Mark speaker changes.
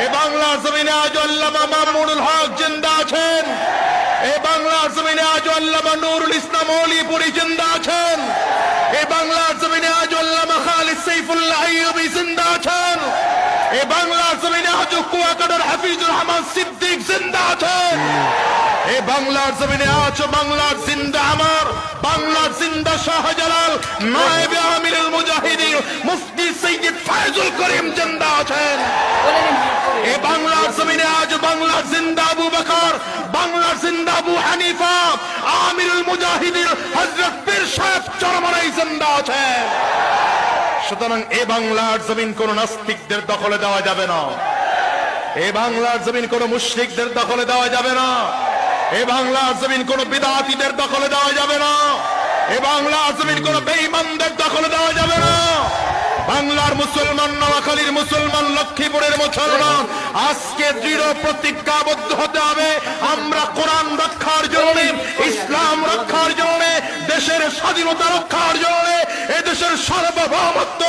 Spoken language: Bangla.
Speaker 1: এ বাংলার জমিনে আজ আল্লামা মামুনুল হক জিন্দা আছেন। এ বাংলার জমিনে আজ আল্লামা নুরুল ইসলাম অলিপুরি জিন্দা আছেন। এ বাংলার জমিনে আজ আল্লামা খালিদ সাইফুল্লাহ আইয়ুবী জিন্দা আছেন। এ বাংলার জমিনে আজ কুয়াকাটার হাফিজুর রহমান সিদ্দিক জিন্দা আছেন। এ বাংলার জমিনে আছো বাংলার জিন্দা আমার, বাংলার জিন্দা শাহজালাল, নায়েবে আমিরুল মুজাহিদিন, মুফতি সৈয়দ ফায়জুল করিম জিন্দা আছেন এ বাংলার জমিনে আজ বাংলার জিন্দা আবু বকর, বাংলার জিন্দা আবু হানিফা, আমিরুল মুজাহিদিন হযরত পীর সাহেব চরমরাই জিন্দা আছেন সুতরাং এ বাংলার জমিন কোন নাস্তিকদের দখলে দেওয়া যাবে না। এ বাংলার জমিন কোন মুশরিকদের দখলে দেওয়া যাবে না। এ বাংলার জমিন কোন বিদাতিদের দখলে দেওয়া যাবে না। এ বাংলার জমিন কোন বেঈমানদের দখলে দেওয়া যাবে না বাংলার মুসলমান, নোয়াখালীর মুসলমান, লক্ষ্মীপুরের মুসলমান, আজকে দৃঢ় প্রতিজ্ঞাবদ্ধ হতে হবে। আমরা কোরআন রক্ষার জন্য, ইসলাম রক্ষার জন্য, দেশের স্বাধীনতা রক্ষার জন্য, এদেশের সার্বভৌমত্ব